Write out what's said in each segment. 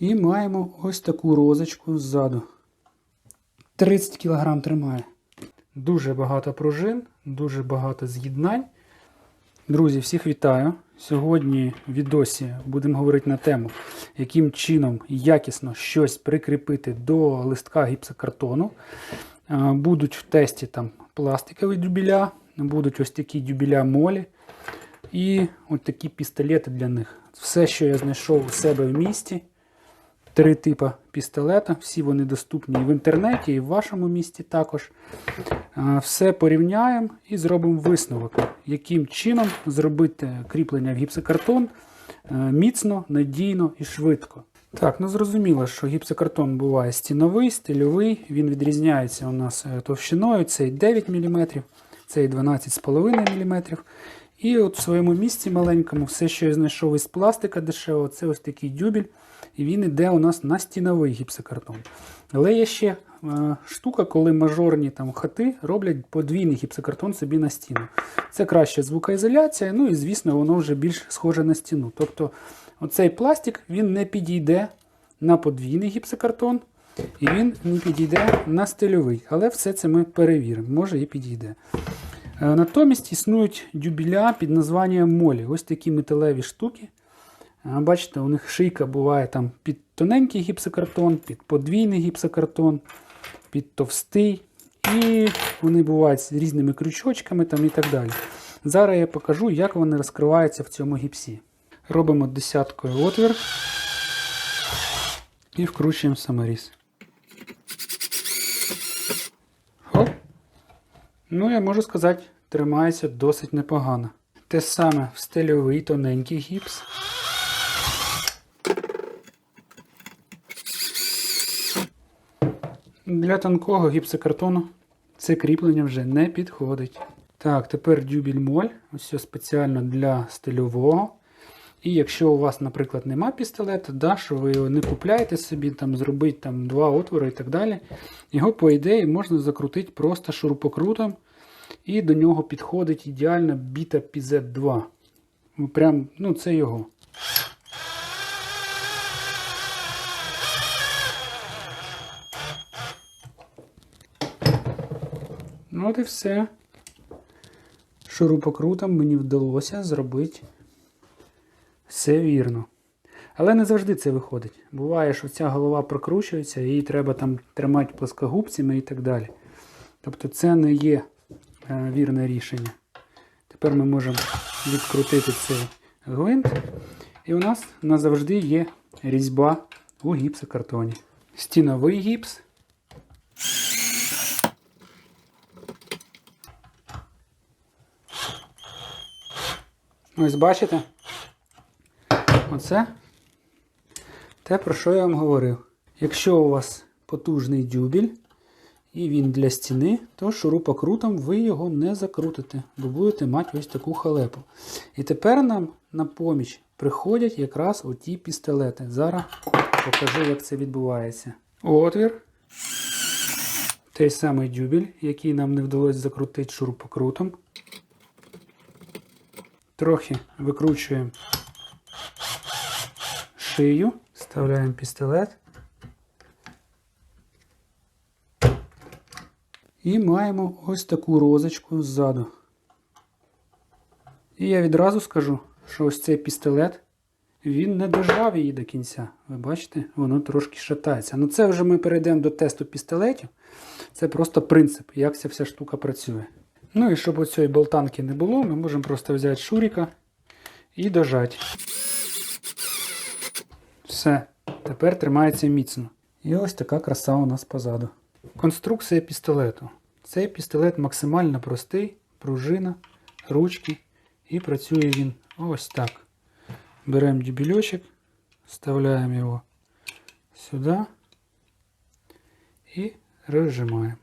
І маємо ось таку розочку ззаду. 30 кг тримає. Дуже багато пружин, дуже багато з'єднань. Друзі, всіх вітаю! Сьогодні в відосі будемо говорити на тему, яким чином якісно щось прикріпити до листка гіпсокартону. Будуть в тесті там пластикові дюбеля, будуть ось такі дюбеля молі і ось такі пістолети для них. Все, що я знайшов у себе в місті. Три типи пістолета, всі вони доступні і в інтернеті, і в вашому місті також. Все порівняємо і зробимо висновок, яким чином зробити кріплення в гіпсокартон е, міцно, надійно і швидко. Так, ну зрозуміло, що гіпсокартон буває стіновий, стильовий, він відрізняється у нас е, товщиною, цей 9 мм, цей 12,5 мм. І от в своєму місці маленькому, все, що я знайшов із пластика дешевого, це ось такий дюбель, і він іде у нас на стіновий гіпсокартон. Але є ще е, штука, коли мажорні там хати роблять подвійний гіпсокартон собі на стіну. Це краща звукоізоляція, ну і звісно, воно вже більш схоже на стіну. Тобто оцей пластик він не підійде на подвійний гіпсокартон, і він не підійде на стильовий. Але все це ми перевіримо, може і підійде. Е, Натомість існують дюбеля під названням молі. Ось такі металеві штуки. Бачите, у них шийка буває там під тоненький гіпсокартон, під подвійний гіпсокартон, під товстий. І вони бувають з різними крючочками там і так далі. Зараз я покажу, як вони розкриваються в цьому гіпсі. Робимо десяткою отвір і вкручуємо саморіз. Хоп. Ну, я можу сказати, тримається досить непогано. Те саме в стильовий тоненький гіпс. Для тонкого гіпсокартону це кріплення вже не підходить. Так, тепер дюбель моль. Ось все спеціально для стильового. І якщо у вас, наприклад, нема пістолета, да, що ви його не купляєте собі, там, зробити там, два отвори і так далі, його, по ідеї, можна закрутити просто шурупокрутом. І до нього підходить ідеально біта PZ2. Ну, Прям, ну, це його. От і все. Шурупокрутом мені вдалося зробити все вірно. Але не завжди це виходить. Буває, що ця голова прокручується, її треба там тримати плоскогубцями і так далі. Тобто це не є е, вірне рішення. Тепер ми можемо відкрутити цей гвинт. І у нас назавжди є різьба у гіпсокартоні. Стіновий гіпс. Ось бачите? Оце те, про що я вам говорив. Якщо у вас потужний дюбель і він для стіни, то шурупокрутом ви його не закрутите, бо будете мати ось таку халепу. І тепер нам на поміч приходять якраз оті пістолети. Зараз покажу, як це відбувається. Отвір. Той самий дюбель, який нам не вдалося закрутити шурупокрутом. Трохи викручуємо шию, вставляємо пістолет. І маємо ось таку розочку ззаду. І я відразу скажу, що ось цей пістолет, він не дожав її до кінця. Ви бачите, воно трошки шатається. Ну це вже ми перейдемо до тесту пістолетів. Це просто принцип, як ця вся штука працює. Ну і щоб оцієї болтанки не було, ми можемо просто взяти шуріка і дожати. Все, тепер тримається міцно. І ось така краса у нас позаду. Конструкція пістолету. Цей пістолет максимально простий, пружина, ручки. І працює він ось так. Беремо дюбельочок, вставляємо його сюди і розжимаємо.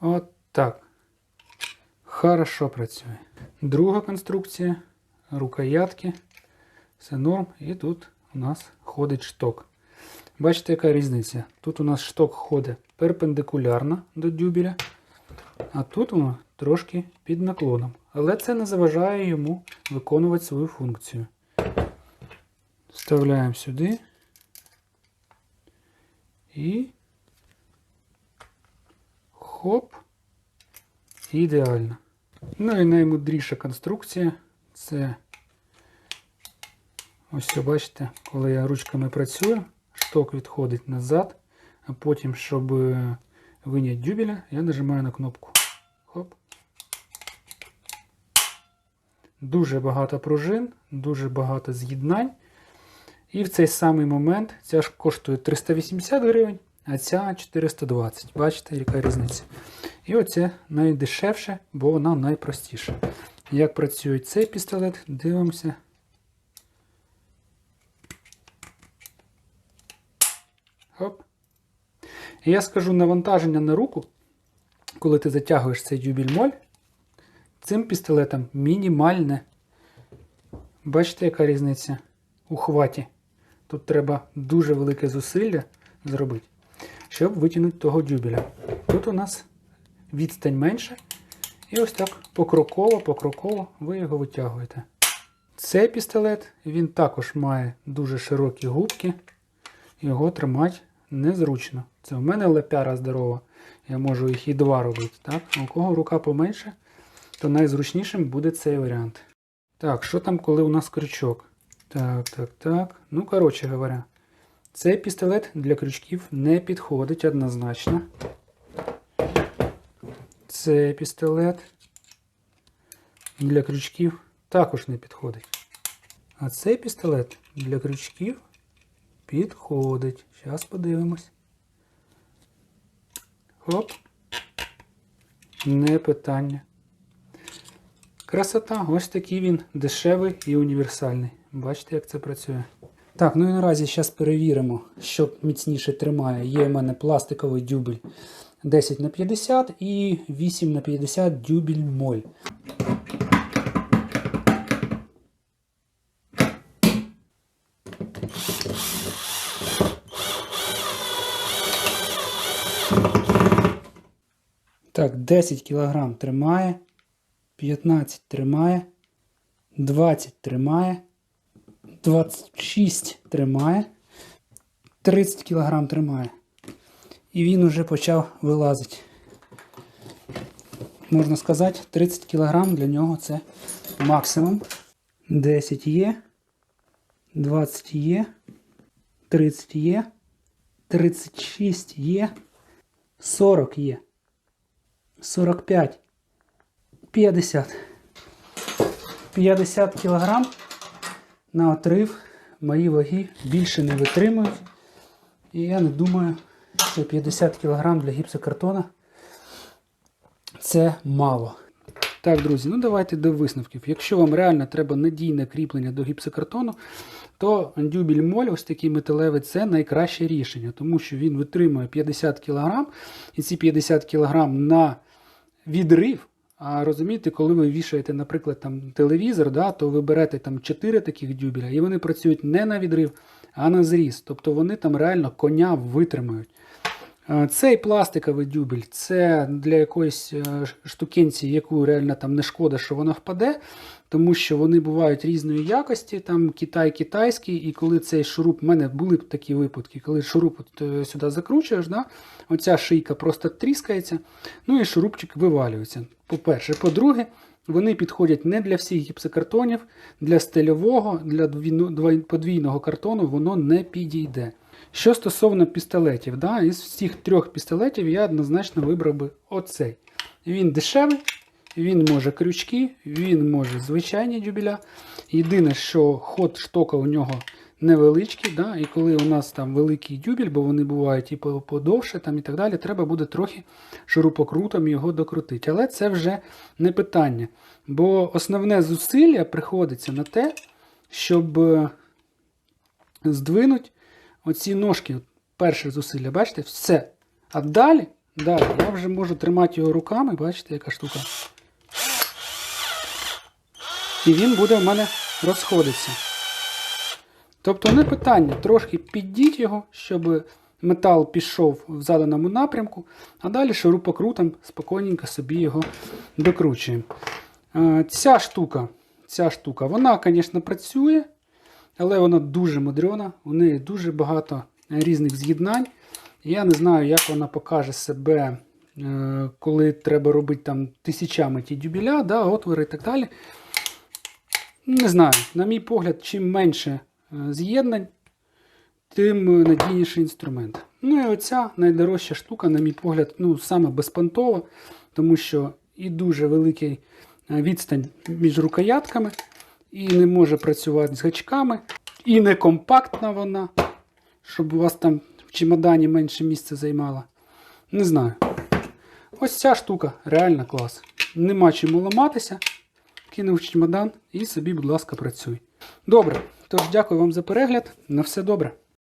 От так. Хорошо працює. Друга конструкція рукоятки. Все норм. І тут у нас ходить шток. Бачите, яка різниця? Тут у нас шток ходить перпендикулярно до дюбеля, а тут воно трошки під наклоном. Але це не заважає йому виконувати свою функцію. Вставляємо сюди І. Хоп. Ідеально. Ну і наймудріша конструкція це ось бачите, коли я ручками працюю, шток відходить назад, а потім, щоб е, виняти дюбеля, я нажимаю на кнопку. Хоп. Дуже багато пружин, дуже багато з'єднань. І в цей самий момент ця ж коштує 380 гривень, а ця 420. Бачите, яка різниця? І оце найдешевше, бо вона найпростіша. Як працює цей пістолет, дивимося. Хоп. І я скажу навантаження на руку, коли ти затягуєш цей дюбель-моль, цим пістолетом мінімальне. Бачите, яка різниця у хваті? Тут треба дуже велике зусилля зробити, щоб витягнути того дюбеля. Тут у нас відстань менша. І ось так покроково, покроково ви його витягуєте. Цей пістолет він також має дуже широкі губки. Його тримати незручно. Це в мене лепяра здорова. Я можу їх і два робити. Так? У кого рука поменше, то найзручнішим буде цей варіант. Так, що там, коли у нас крючок? Так, так, так. Ну, коротше говоря, цей пістолет для крючків не підходить однозначно. Цей пістолет для крючків також не підходить. А цей пістолет для крючків підходить. Зараз подивимось. Хоп. Не питання. Красота, ось такий він дешевий і універсальний. Бачите, як це працює. Так, ну і наразі зараз перевіримо, що міцніше тримає. Є в мене пластиковий дюбель 10 на 50 і 8 на 50 дюбель моль. Так, 10 кг тримає, 15 тримає, 20 тримає, 26 тримає, 30 кг тримає. І він уже почав вилазити. Можна сказати, 30 кг для нього це максимум. 10 є, 20 є, 30 є, 36 є, 40 є, 45, 50. 50 кг на отрив мої ваги більше не витримують. І я не думаю, 50 кг для гіпсокартона це мало. Так, друзі, ну давайте до висновків. Якщо вам реально треба надійне кріплення до гіпсокартону, то дюбель моль, ось такий металевий, це найкраще рішення, тому що він витримує 50 кг, і ці 50 кг на відрив. А розумієте, коли ви вішаєте, наприклад, там телевізор, да, то ви берете там 4 таких дюбеля, і вони працюють не на відрив, а на зріз. Тобто вони там реально коня витримають. Е, Цей пластиковий дюбель це для якоїсь е, штукенці, яку реально там не шкода, що вона впаде, тому що вони бувають різної якості, там Китай китайський, і коли цей шуруп, в мене були б такі випадки, коли шуруп от, е, сюди закручуєш, да, оця шийка просто тріскається, ну і шурупчик вивалюється. По-перше, по-друге, вони підходять не для всіх гіпсокартонів, для стильового, для подвійного картону воно не підійде. Що стосовно пістолетів, да, із всіх трьох пістолетів я однозначно вибрав би оцей. Він дешевий, він може крючки, він може звичайні дюбеля. Єдине, що ход штока у нього невеличкий, да, і коли у нас там великий дюбель, бо вони бувають і подовше там, і так далі, треба буде трохи шурупокрутом його докрутити. Але це вже не питання. Бо основне зусилля приходиться на те, щоб е, здвинуть оці ножки. Перше зусилля, бачите, все. А далі, далі я вже можу тримати його руками, бачите, яка штука. І він буде в мене розходитися. Тобто не питання, трошки піддіть його, щоб метал пішов в заданому напрямку, а далі шурупокрутом спокійненько собі його докручуємо. Е, Ця штука, ця штука, вона, звісно, працює, але вона дуже мудрена, у неї дуже багато різних з'єднань. Я не знаю, як вона покаже себе, е, коли треба робити там тисячами ті дюбіля, да, отвори і так далі. Не знаю, на мій погляд, чим менше е, з'єднань, тим е, надійніший інструмент. Ну і оця найдорожча штука, на мій погляд, ну, саме безпонтова, тому що і дуже великий е, відстань між рукоятками, і не може працювати з гачками, і не компактна вона, щоб у вас там в чемодані менше місця займала. Не знаю. Ось ця штука реально клас. Нема чому ламатися. Кинув чемодан і собі, будь ласка, працюй. Добре. Тож, дякую вам за перегляд. На все добре.